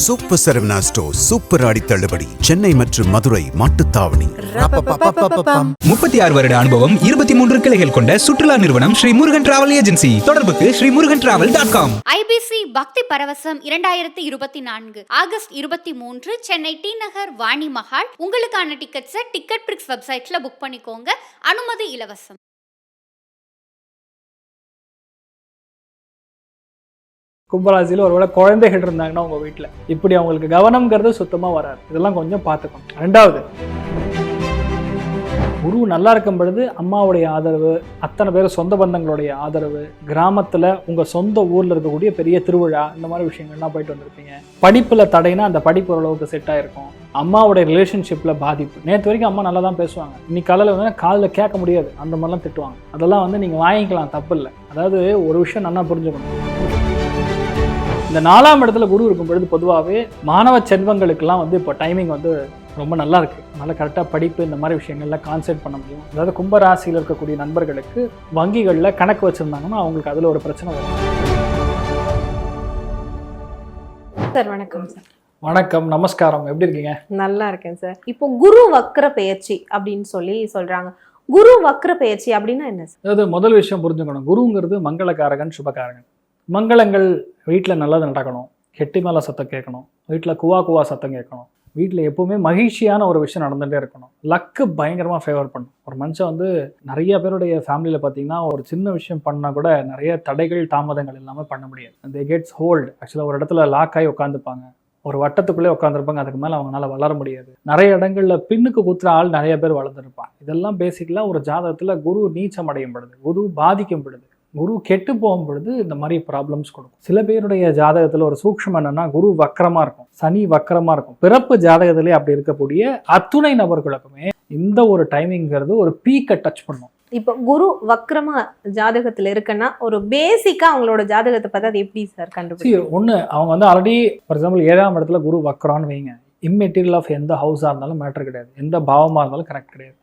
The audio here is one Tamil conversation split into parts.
சூப்பர் சரவணா ஸ்டோர் சூப்பர் ஆடி தள்ளுபடி சென்னை மற்றும் மதுரை மாட்டுத்தாவணி. முப்பத்தி ஆறு வருட அனுபவம் இருபத்தி மூன்று கிளைகள் கொண்ட சுற்றுலா நிறுவனம் ஸ்ரீ முருகன் டிராவல் ஏஜென்சி தொடர்புக்கு Sri Murugan travel dot com IBC Bhakti Paravasam இரண்டாயிரத்தி இருபத்தி நான்கு ஆகஸ்ட் இருபத்தி மூன்று சென்னை டி நகர் வாணி மஹால். உங்களுக்கான டிக்கெட்ஸை டிக்கெட் பிரிக்ஸ் வெப்சைட்ல புக் பண்ணிக்கோங்க. அனுமதி இலவசம். கும்பராசியில் ஒருவேளை குழந்தைகள் இருந்தாங்கன்னா உங்கள் வீட்டில் இப்படி அவங்களுக்கு கவனம்ங்கிறது சுத்தமாக வராது. இதெல்லாம் கொஞ்சம் பார்த்துக்கணும். ரெண்டாவது குரு நல்லா இருக்கும் பொழுது அம்மாவுடைய ஆதரவு அத்தனை பேர் சொந்த பந்தங்களுடைய ஆதரவு கிராமத்தில் உங்கள் சொந்த ஊரில் இருக்கக்கூடிய பெரிய திருவிழா இந்த மாதிரி விஷயங்கள்லாம் போயிட்டு வந்திருப்பீங்க. படிப்பில் தடைனா அந்த படிப்பு ஓரளவுக்கு செட் ஆகிருக்கும் அம்மாவுடைய ரிலேஷன்ஷிப்பில் பாதிப்பு. நேற்று வரைக்கும் அம்மா நல்லா தான் பேசுவாங்க. இன்னைக்கு காலையில் வந்து காதில் கேட்க முடியாது. அந்த மாதிரிலாம் திட்டுவாங்க. அதெல்லாம் வந்து நீங்கள் வாங்கிக்கலாம் தப்பு இல்லை. அதாவது ஒரு விஷயம் நல்லா புரிஞ்சுக்கணும். இந்த நாலாம் இடத்துல குரு இருக்கும் பொழுது பொதுவாகவே மாணவ செல்வங்களுக்கெல்லாம் வந்து இப்போ டைமிங் வந்து ரொம்ப நல்லா இருக்கு. அதனால கரெக்டாக படிப்பு இந்த மாதிரி விஷயங்கள்ல கான்சென்ட்ரேட் பண்ண முடியும். அதாவது கும்ப ராசியில் இருக்கக்கூடிய நண்பர்களுக்கு வங்கிகளில் கணக்கு வச்சிருந்தாங்கன்னா அவங்களுக்கு அதில் ஒரு பிரச்சனை வரும். சார் வணக்கம் சார். வணக்கம் நமஸ்காரம். எப்படி இருக்கீங்க? நல்லா இருக்கேன் சார். இப்போ குரு வக்ர பெயர்ச்சி அப்படின்னு சொல்லி சொல்றாங்க. குரு வக்ர பெயர்ச்சி அப்படின்னா என்ன சார்? அதாவது முதல் விஷயம் புரிஞ்சுக்கணும். குருங்கிறது மங்களகாரகன் சுபகாரகன் மங்களங்கள் வீட்டில் நல்லது நடக்கணும். கெட்டி மேலே சத்தம் கேட்கணும். வீட்டில் குவா குவா சத்தம் கேட்கணும். வீட்டில் எப்போவுமே மகிழ்ச்சியான ஒரு விஷயம் நடந்துகிட்டே இருக்கணும். லக்கு பயங்கரமாக ஃபேவர் பண்ணும். ஒரு மனுஷன் வந்து நிறைய பேருடைய ஃபேமிலியில் பார்த்தீங்கன்னா ஒரு சின்ன விஷயம் பண்ணால் கூட நிறைய தடைகள் தாமதங்கள் இல்லாமல் பண்ண முடியாது. அந்த கெட்ஸ் ஹோல்டு ஆக்சுவலாக ஒரு இடத்துல லாக் ஆகி உட்காந்துப்பாங்க ஒரு வட்டத்துக்குள்ளே உட்காந்துருப்பாங்க அதுக்கு மேலே அவங்களால வளர முடியாது. நிறைய இடங்களில் பின்னுக்கு குத்துற ஆள் நிறைய பேர் வளர்ந்துருப்பாங்க. இதெல்லாம் பேசிக்கலாக ஒரு ஜாதகத்தில் குரு நீச்சம் அடையும் பொழுது குரு பாதிக்கும் பொழுது. குரு கெட்டு போகும் பொழுது இந்த மாதிரி ப்ராப்ளம்ஸ் கொடுக்கும். சில பேருடைய ஜாதகத்தில் ஒரு சூக்ஷ்மம் என்னன்னா குரு வக்கரமா இருக்கும். சனி வக்கரமா இருக்கும். பிறப்பு ஜாதகத்திலே அப்படி இருக்கக்கூடிய அத்துணை நபர்களுக்குமே இந்த ஒரு டைமிங்கிறது ஒரு பீக்கை டச் பண்ணும். இப்போ குரு வக்ரமா ஜாதகத்துல இருக்குன்னா ஒரு பேசிக்கா அவங்களோட ஜாதகத்தை பார்த்தா அது எப்படி சார் கண்டுபிடிக்கும்? ஒன்று அவங்க வந்து ஆல்ரெடி ஃபார் எக்ஸாம்பிள் ஏழாம் இடத்துல குரு வக்கரான்னு வைங்க. இம்மெட்டீரியல் ஆஃப் எந்த ஹவுஸாக இருந்தாலும் மேட்டர் கிடையாது. எந்த பாவமாக இருந்தாலும் கரெக்ட் கிடையாது.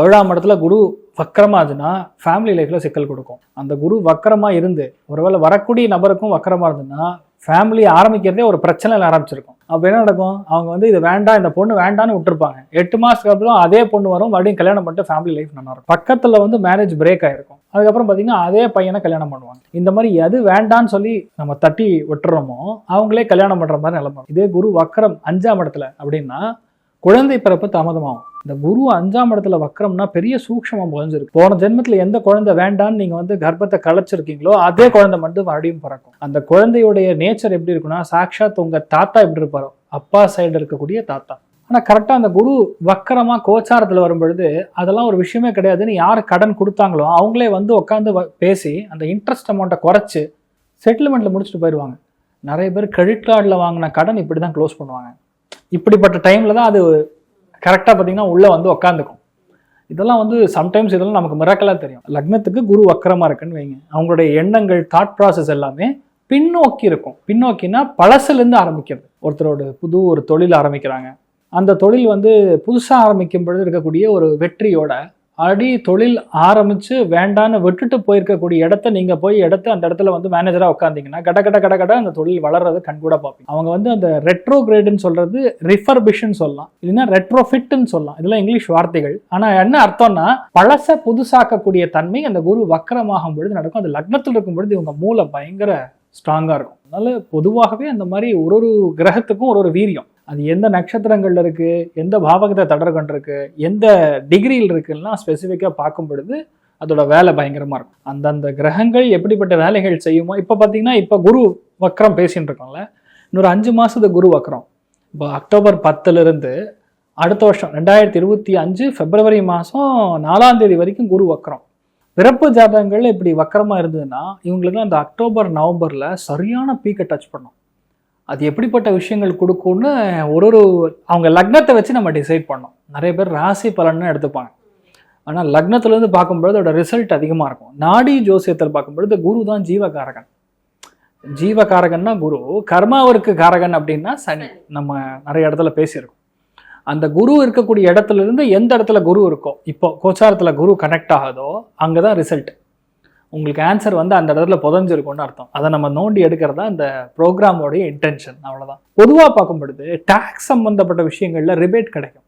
ஏழாம் இடத்துல குரு வக்கரமாச்சுன்னா ஃபேமிலி லைஃப்பில் சிக்கல் கொடுக்கும். அந்த குரு வக்கரமாக இருந்து ஒருவேளை வரக்கூடிய நபருக்கும் வக்கரமாக இருந்ததுன்னா ஃபேமிலி ஆரம்பிக்கிறதே ஒரு பிரச்சனையில் ஆரம்பிச்சிருக்கும். அப்போ என்ன நடக்கும்? அவங்க வந்து இது வேண்டாம் இந்த பொண்ணு வேண்டான்னு விட்டுருப்பாங்க. எட்டு மாதத்துக்கு அப்புறம் அதே பொண்ணு வரும் மறுபடியும் கல்யாணம் பண்ணிட்டு ஃபேமிலி லைஃப் நல்லா இருக்கும். பக்கத்தில் வந்து மேரேஜ் பிரேக் ஆகிருக்கும் அதுக்கப்புறம் பார்த்தீங்கன்னா அதே பையனை கல்யாணம் பண்ணுவாங்க. இந்த மாதிரி எது வேண்டான்னு சொல்லி நம்ம தட்டி விட்டுறோமோ அவங்களே கல்யாணம் பண்ணுற மாதிரி நிலம இதே குரு வக்கரம் அஞ்சாம் இடத்துல அப்படின்னா குழந்தை பிறப்பு தாமதமாகும். இந்த குரு அஞ்சாம் இடத்துல வக்கரம்னா பெரிய சூக்ஷமம் புகஞ்சிருக்கு. போன ஜென்மத்தில் எந்த குழந்தை வேண்டான்னு நீங்கள் வந்து கர்ப்பத்தை கலைச்சிருக்கீங்களோ அதே குழந்தை மட்டும் மறுபடியும் பிறக்கும். அந்த குழந்தையுடைய நேச்சர் எப்படி இருக்குன்னா சாக்ஷாத் உங்கள் தாத்தா எப்படி இருப்பாரோ அப்பா சைடு இருக்கக்கூடிய தாத்தா. ஆனால் கரெக்டாக அந்த குரு வக்கரமாக கோச்சாரத்தில் வரும்பொழுது அதெல்லாம் ஒரு விஷயமே கிடையாதுன்னு யார் கடன் கொடுத்தாங்களோ அவங்களே வந்து உட்காந்து பேசி அந்த இன்ட்ரெஸ்ட் அமௌண்ட்டை குறைச்சி செட்டில்மெண்ட்டில் முடிச்சுட்டு போயிடுவாங்க. நிறைய பேர் கிரெடிட் கார்டில் வாங்கின கடன் இப்படி தான் க்ளோஸ் பண்ணுவாங்க. இப்படிப்பட்ட டைமில் தான் அது கரெக்டாக பார்த்தீங்கன்னா உள்ளே வந்து உக்காந்துக்கும். இதெல்லாம் வந்து சம்டைம்ஸ் இதெல்லாம் நமக்கு மிராக்கலாக தெரியும். லக்னத்துக்கு குரு வக்கரமாக இருக்குன்னு வைங்க. அவங்களுடைய எண்ணங்கள் தாட் ப்ராசஸ் எல்லாமே பின்னோக்கி இருக்கும். பின்னோக்கினா பழசுலேருந்து ஆரம்பிக்கிறது. ஒருத்தரோட புது ஒரு தொழில் ஆரம்பிக்கிறாங்க. அந்த தொழில் வந்து புதுசாக ஆரம்பிக்கும் பொழுது இருக்கக்கூடிய ஒரு வெற்றியோட அடி தொழில் ஆரம்பித்து வேண்டான்னு விட்டுட்டு போயிருக்கக்கூடிய இடத்த நீங்கள் போய் இடத்த அந்த இடத்துல வந்து மேனேஜராக உட்காந்திங்கன்னா கட கட கட கட அந்த தொழில் வளர்றது கண்கூட பார்ப்பீங்க. அவங்க வந்து அந்த ரெட்ரோ கிரேடுன்னு சொல்கிறது ரிஃபர்பிஷன் சொல்லலாம். இல்லைன்னா ரெட்ரோஃபிட்னு சொல்லலாம். இதெல்லாம் இங்கிலீஷ் வார்த்தைகள். ஆனால் என்ன அர்த்தம்னா பழச புதுசாக்கக்கூடிய தன்மை அந்த குரு வக்கரமாகும் பொழுது நடக்கும். அந்த லக்னத்தில் இருக்கும் பொழுது இவங்க மூளை பயங்கர ஸ்ட்ராங்காக இருக்கும். அதனால் பொதுவாகவே அந்த மாதிரி ஒரு ஒரு கிரகத்துக்கும் ஒரு ஒரு வீரியம். அது எந்த நட்சத்திரங்களில் இருக்குது எந்த பாவகத்தை தடர்கொண்டிருக்கு எந்த டிகிரியில் இருக்குன்னா ஸ்பெசிஃபிக்காக பார்க்கும் பொழுது அதோட வேலை பயங்கரமாக இருக்கும். அந்தந்த கிரகங்கள் எப்படிப்பட்ட வேலைகள் செய்யுமோ இப்போ பார்த்தீங்கன்னா இப்போ குரு வக்ரம் பேசின்னு இருக்கோம்ல இன்னொரு அஞ்சு மாதத்து குரு வக்ரம். இப்போ அக்டோபர் பத்துலேருந்து அடுத்த வருஷம் ரெண்டாயிரத்தி இருபத்தி அஞ்சு பிப்ரவரி மாதம் நாலாம் தேதி வரைக்கும் குரு வக்ரம். பிறப்பு ஜாதகங்கள் இப்படி வக்கரமாக இருந்ததுன்னா இவங்களுக்கு அந்த அக்டோபர் நவம்பரில் சரியான பீக்கை டச் பண்ணும். அது எப்படிப்பட்ட விஷயங்கள் கொடுக்கும்னு ஒரு ஒரு அவங்க லக்னத்தை வச்சு நம்ம டிசைட் பண்ணோம். நிறைய பேர் ராசி பலன்னு எடுத்துப்பாங்க. ஆனால் லக்னத்துலேருந்து பார்க்கும்பொழுது அதோட ரிசல்ட் அதிகமாக இருக்கும். நாடி ஜோசியத்தில் பார்க்கும்பொழுது குரு தான் ஜீவகாரகன். ஜீவகாரகன்னா குரு. கர்மாவிற்கு காரகன் அப்படின்னா சனி. நம்ம நிறைய இடத்துல பேசியிருக்கோம். அந்த குரு இருக்கக்கூடிய இடத்துல இருந்து எந்த இடத்துல குரு இருக்கோ இப்போ கோச்சாரத்தில் குரு கனெக்ட் ஆகுதோ அங்கே தான் ரிசல்ட் உங்களுக்கு ஆன்சர் வந்து அந்த இடத்துல புதஞ்சிருக்கும்னு அர்த்தம். அதை நம்ம நோண்டி எடுக்கிறது தான் இந்த ப்ரோக்ராமோடைய இன்டென்ஷன் அவ்வளோதான் பொதுவாக பார்க்கும்பொழுது டேக்ஸ் சம்மந்தப்பட்ட விஷயங்களில் ரிபேட் கிடைக்கும்.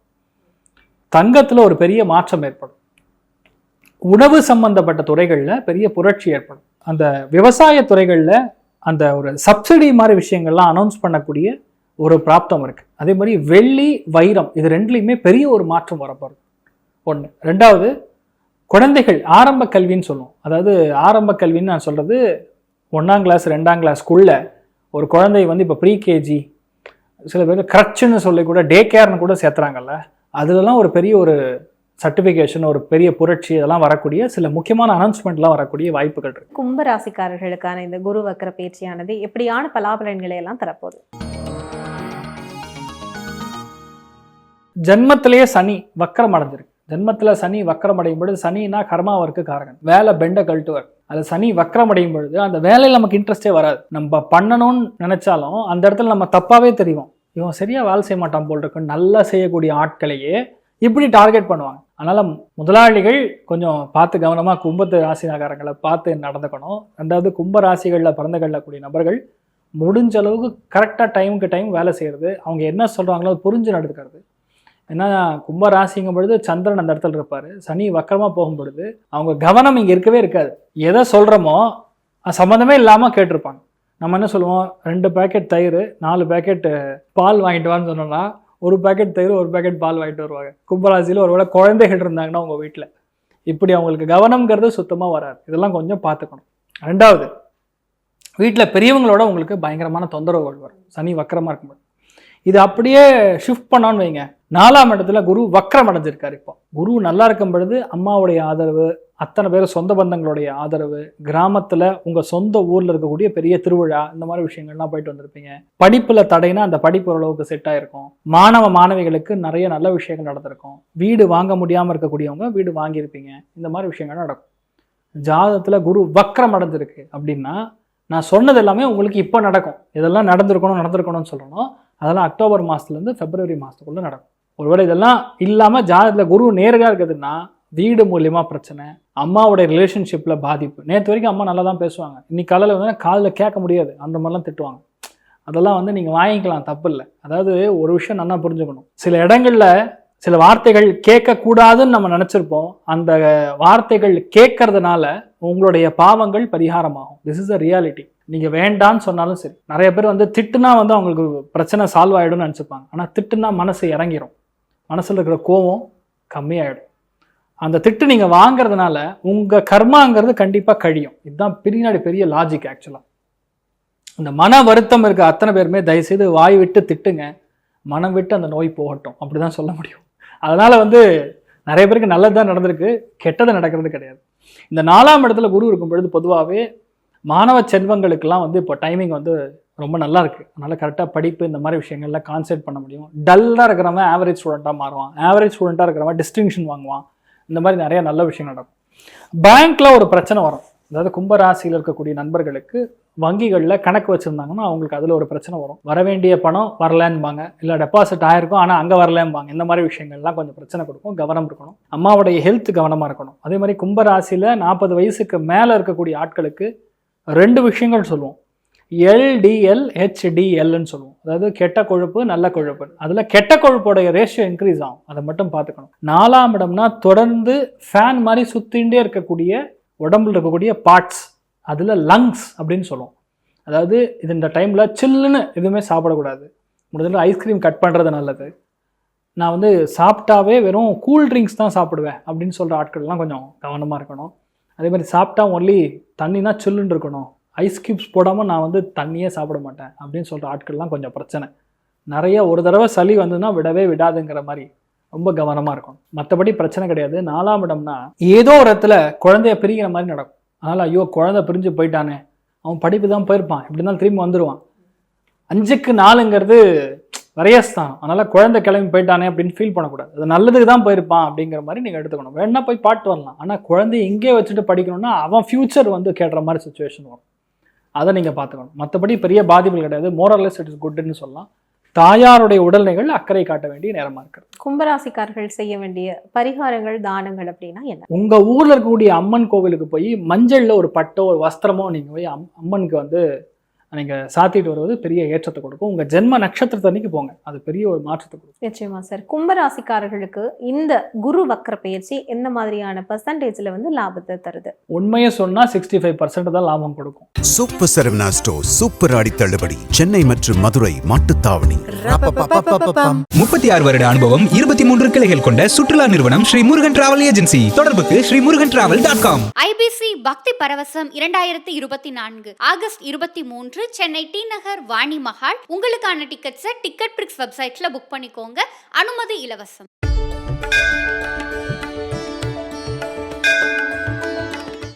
தங்கத்தில் ஒரு பெரிய மாற்றம் ஏற்படும். உணவு சம்பந்தப்பட்ட துறைகளில் பெரிய புரட்சி ஏற்படும். அந்த விவசாய துறைகளில் அந்த ஒரு சப்சிடி மாதிரி விஷயங்கள்லாம் அனௌன்ஸ் பண்ணக்கூடிய ஒரு பிராப்தம் இருக்குது அதே மாதிரி வெள்ளி வைரம் இது ரெண்டுலேயுமே பெரிய ஒரு மாற்றம் வரப்போகுது. ஒன்று ரெண்டாவது குழந்தைகள் ஆரம்ப கல்வின்னு சொல்லுவோம். அதாவது ஆரம்ப கல்வின்னு நான் சொல்றது ஒன்றாம் கிளாஸ் ரெண்டாம் கிளாஸ்க்குள்ள ஒரு குழந்தை வந்து இப்போ ப்ரீ கேஜி சில பேர் crutchன்னு சொல்லி கூட டே கேர்னு கூட சேர்த்துறாங்கல்ல. அதுலலாம் ஒரு பெரிய ஒரு சர்டிஃபிகேஷன் ஒரு பெரிய புரட்சி இதெல்லாம் வரக்கூடிய சில முக்கியமான அனௌன்ஸ்மெண்ட்லாம் வரக்கூடிய வாய்ப்புகள் இருக்கு. கும்ப ராசிக்காரர்களுக்கான இந்த குரு வக்ர பயிற்சியானது எப்படியான பலாபலன்களை எல்லாம் தரப்போகுது? ஜென்மத்திலேயே சனி வக்கரம் அடைஞ்சிருக்கு. ஜென்மத்தில் சனி வக்கரம் அடையும் பொழுது சனினா கர்மாவிற்கு காரகன் வேலை பெண்ட கழட்டுவர். அது சனி வக்கரம் அடையும் பொழுது அந்த வேலையில் நமக்கு இன்ட்ரெஸ்டே வராது. நம்ம பண்ணணும்னு நினைச்சாலும் அந்த இடத்துல நம்ம தப்பாகவே தெரியும் இவன் சரியாக வேலை செய்ய மாட்டான் போல் இருக்கு. நல்லா செய்யக்கூடிய ஆட்களையே இப்படி டார்கெட் பண்ணுவாங்க. அதனால் முதலாளிகள் கொஞ்சம் பார்த்து கவனமாக கும்பத்து ராசினகாரங்களை பார்த்து நடந்துக்கணும். ரெண்டாவது கும்ப ராசிகளில் பிறந்து கொள்ளக்கூடிய நபர்கள் முடிஞ்ச அளவுக்கு கரெக்டாக டைமுக்கு டைம் வேலை செய்கிறது அவங்க என்ன சொல்கிறாங்களோ புரிஞ்சு நடந்துக்கிறது. ஏன்னா கும்ப ராசிங்கும் பொழுது சந்திரன் அந்த இடத்துல இருப்பார். சனி வக்கரமாக போகும் பொழுது அவங்க கவனம் இங்கே இருக்கவே இருக்காது. எதை சொல்கிறோமோ அது சம்மந்தமே இல்லாமல் கேட்டிருப்பாங்க. நம்ம என்ன சொல்லுவோம்? ரெண்டு பேக்கெட் தயிர் நாலு பேக்கெட் பால் வாங்கிட்டு வான்னு சொன்னோம்னா ஒரு பேக்கெட் தயிர் ஒரு பேக்கெட் பால் வாங்கிட்டு வருவாங்க. கும்பராசியில் ஒருவேளை குழந்தைகள் இருந்தாங்கன்னா உங்கள் வீட்டில் இப்படி அவங்களுக்கு கவனம்ங்கிறது சுத்தமாக வராது. இதெல்லாம் கொஞ்சம் பார்த்துக்கணும். ரெண்டாவது வீட்டில் பெரியவங்களோட உங்களுக்கு பயங்கரமான தொந்தரவுகள் வரும். சனி வக்கரமாக இருக்கும்போது. இது அப்படியே ஷிஃப்ட் பண்ணான்னு வைங்க. நாலாம் இடத்துல குரு வக்ரம் அடைஞ்சிருக்காரு இப்போ. குரு நல்லா இருக்கும் பொழுது அம்மாவுடைய ஆதரவு அத்தனை பேர் சொந்த பந்தங்களுடைய ஆதரவு கிராமத்துல உங்க சொந்த ஊர்ல இருக்கக்கூடிய பெரிய திருவிழா இந்த மாதிரி விஷயங்கள்லாம் போயிட்டு வந்திருப்பீங்க. படிப்புல தடைனா அந்த படிப்பு ஓரளவுக்கு செட் ஆயிருக்கும். மாணவ மாணவிகளுக்கு நிறைய நல்ல விஷயங்கள் நடந்திருக்கும். வீடு வாங்க முடியாம இருக்கக்கூடியவங்க வீடு வாங்கியிருப்பீங்க. இந்த மாதிரி விஷயங்கள் நடக்கும். ஜாதகத்துல குரு வக்ரம் அடைஞ்சிருக்கு அப்படின்னா நான் சொன்னது எல்லாமே உங்களுக்கு இப்போ நடக்கும். இதெல்லாம் நடந்திருக்கணும் நடந்திருக்கணும்னு சொல்லணும். அதெல்லாம் அக்டோபர் மாதத்துலேருந்து பிப்ரவரி மாதத்துக்குள்ளே நடக்கும். ஒருவேளை இதெல்லாம் இல்லாமல் ஜாதகத்தில் குரு நேரடியாக இருக்குதுன்னா வீடு மூலியமா பிரச்சனை அம்மாவுடைய ரிலேஷன்ஷிப்பில் பாதிப்பு. நேற்று வரைக்கும் அம்மா நல்லா தான் பேசுவாங்க. இன்னைக்கு காலையில் வந்து காதில் கேட்க முடியாது. அந்த மாதிரிலாம் திட்டுவாங்க. அதெல்லாம் வந்து நீங்கள் வாங்கிக்கலாம் தப்பு இல்லை. அதாவது ஒரு விஷயம் நல்லா புரிஞ்சுக்கணும். சில இடங்களில் சில வார்த்தைகள் கேட்கக்கூடாதுன்னு நம்ம நினச்சிருப்போம். அந்த வார்த்தைகள் கேட்கறதுனால உங்களுடைய பாவங்கள் பரிகாரமாகும். திஸ் இஸ் அ ரியாலிட்டி நீங்கள் வேண்டான்னு சொன்னாலும் சரி. நிறைய பேர் வந்து திட்டுனா வந்து அவங்களுக்கு பிரச்சனை சால்வ் ஆகிடும்னு நினச்சிப்பாங்க. ஆனால் திட்டுனா மனசு இறங்கிடும் மனசில் இருக்கிற கோவம் கம்மியாயிடும். அந்த திட்டு நீங்கள் வாங்குறதுனால உங்கள் கர்மாங்கிறது கண்டிப்பாக கழியும். இதுதான் பின்னாடி பெரிய லாஜிக் ஆக்சுவலாக இந்த மன வருத்தம் இருக்க அத்தனை பேருமே தயவுசெய்து வாய் விட்டு திட்டுங்க. மனம் விட்டு அந்த நோய் போகட்டும். அப்படி தான் சொல்ல முடியும். அதனால் வந்து நிறைய பேருக்கு நல்லது தான் நடந்திருக்கு. கெட்டது நடக்கிறது கிடையாது. இந்த நாலாம் இடத்துல குரு இருக்கும் பொழுது பொதுவாகவே மாணவ செல்வங்களுக்கெல்லாம் வந்து இப்போ டைமிங் வந்து ரொம்ப நல்லா இருக்கு. அதனால கரெக்டாக படிப்பு இந்த மாதிரி விஷயங்கள்ல கான்சென்ட் பண்ண முடியும். டல்லாக இருக்கிறவன் ஆவரேஜ் ஸ்டூடெண்ட்டாக மாறுவான். ஆவரேஜ் ஸ்டூடெண்ட்டாக இருக்கிறவன் டிஸ்டிங்ஷன் வாங்குவான். இந்த மாதிரி நிறைய நல்ல விஷயம் நடக்கும். பேங்க்ல ஒரு பிரச்சனை வரும். அதாவது கும்பராசியில் இருக்கக்கூடிய நண்பர்களுக்கு வங்கிகளில் கணக்கு வச்சுருந்தாங்கன்னா அவங்களுக்கு அதில் ஒரு பிரச்சனை வரும். வர வேண்டிய பணம் வரலன்பாங்க. இல்லை டெபாசிட் ஆயிருக்கும் ஆனால் அங்கே வரலம்பாங்க இந்த மாதிரி விஷயங்கள்லாம் கொஞ்சம் பிரச்சனை கொடுக்கும். கவனம் இருக்கணும். அம்மாவுடைய ஹெல்த் கவனமாக இருக்கணும். அதே மாதிரி கும்பராசியில் நாற்பது வயசுக்கு மேலே இருக்கக்கூடிய ஆட்களுக்கு ரெண்டு விஷயங்கள் சொல்லுவோம். எல்டிஎல் ஹெச்டிஎல்னு சொல்லுவோம். அதாவது கெட்ட கொழுப்பு நல்ல கொழுப்பு அதில் கெட்ட கொழுப்போடைய ரேஷியோ இன்க்ரீஸ் ஆகும். அதை மட்டும் பார்த்துக்கணும். நாலாம் இடம்னா தொடர்ந்து ஃபேன் மாதிரி சுற்றிகிட்டே இருக்கக்கூடிய உடம்புல இருக்கக்கூடிய பார்ட்ஸ் அதில் லங்ஸ் அப்படின்னு சொல்லுவோம். அதாவது இது இந்த டைமில் சில்லுன்னு எதுவுமே சாப்பிடக்கூடாது. முடிஞ்சளவு ஐஸ்கிரீம் கட் பண்ணுறது நல்லது. நான் வந்து சாப்பிட்டாவே வெறும் கூல் ட்ரிங்க்ஸ் தான் சாப்பிடுவேன் அப்படின்னு சொல்கிற ஆட்கள்லாம் கொஞ்சம் கவனமாக இருக்கணும். அதே மாதிரி சாப்பிட்டா ஒன்லி தண்ணினா சில்லுன்னு இருக்கணும். ஐஸ் கியூப்ஸ் போடாமல் நான் வந்து தண்ணியே சாப்பிட மாட்டேன் அப்படின்னு சொல்கிற ஆட்கள்லாம் கொஞ்சம் பிரச்சனை. நிறைய ஒரு தடவை சளி வந்ததுன்னா விடவே விடாதுங்கிற மாதிரி ரொம்ப கவனமாக இருக்கும் மற்றபடி பிரச்சனை கிடையாது. நாலாம் இடம்னா ஏதோ ஒரு இடத்துல குழந்தைய பிரிக்கிற மாதிரி நடக்கும். அதனால் ஐயோ குழந்தை பிரிஞ்சு போயிட்டானே. அவன் படிப்பு தான் போயிருப்பான். இப்படி இருந்தாலும் திரும்பி வந்துடுவான் அஞ்சுக்கு நாலுங்கிறது வரையஸ்தானம் அதனால குழந்தை கிளம்பி போயிட்டானே அப்படின்னு ஃபீல் பண்ணக்கூடாது. அது நல்லதுக்கு தான் போயிருப்பான் அப்படிங்கிற மாதிரி நீங்கள் எடுத்துக்கணும். வேணா போய் பாட்டு வரலாம். ஆனால் குழந்தைய இங்கே வச்சுட்டு படிக்கணும்னா அவன் ஃபியூச்சர் வந்து கேட்டுற மாதிரி சுச்சுவேஷன் வரும். அதை நீங்கள் பார்த்துக்கணும். மற்றபடி பெரிய பாதிப்புகள் கிடையாது. மோரல்லஸ் இட் இஸ் குட்னு சொல்லலாம். தாயாருடைய உடல்நிலைகள் அக்கறை காட்ட வேண்டிய நேரமா இருக்கிறது. கும்பராசிக்காரர்கள் செய்ய வேண்டிய பரிகாரங்கள் தானங்கள் அப்படின்னா என்ன? உங்க ஊர்ல இருக்கக்கூடிய அம்மன் கோவிலுக்கு போய் மஞ்சள்ல ஒரு பட்டோ ஒரு வஸ்திரமோ நீங்க போய் அம்- அம்மனுக்கு வந்து நீங்க சாத்திட்டு வருவது பெரிய ஏற்றத்தை கொடுக்கும். உங்க ஜென்ம நட்சத்திரத்தை அன்னைக்கு போங்க. அது பெரிய ஒரு மாற்றத்தை கொடுக்கும். நிச்சயமா சார் கும்பராசிக்காரர்களுக்கு இந்த குரு வக்ர பயிற்சி எந்த மாதிரியான பர்சன்டேஜ்ல வந்து லாபத்தை தருது? உண்மையை சொன்னா சிக்ஸ்டி ஃபைவ் பர்சன்ட் தான் லாபம் கொடுக்கும். சூப்பர் சரவணா ஸ்டோர் சூப்பர் ஆடி தள்ளுபடி. சென்னை மற்றும் மதுரை மாட்டுத்தாவணி. முப்பத்தி ஆறு வருட அனுபவம் இருபத்தி மூன்று கிளைகள் கொண்ட சுற்றுலா நிறுவனம் ஸ்ரீ முருகன் டிராவல் ஏஜென்சி. தொடர்புக்கு Sri Murugan travel dot com. IBC Bhakti Paravasam இரண்டாயிரத்தி இருபத்தி நான்கு ஆகஸ்ட் இருபத்தி மூன்று. சென்னை டி நகர் வாணி மஹால் உங்களுக்கான டிக்கெட்ஸை டிக்கெட் பிரிக்ஸ் வெப்சைட்ல புக் பண்ணிக்கோங்க. அனுமதி இலவசம்.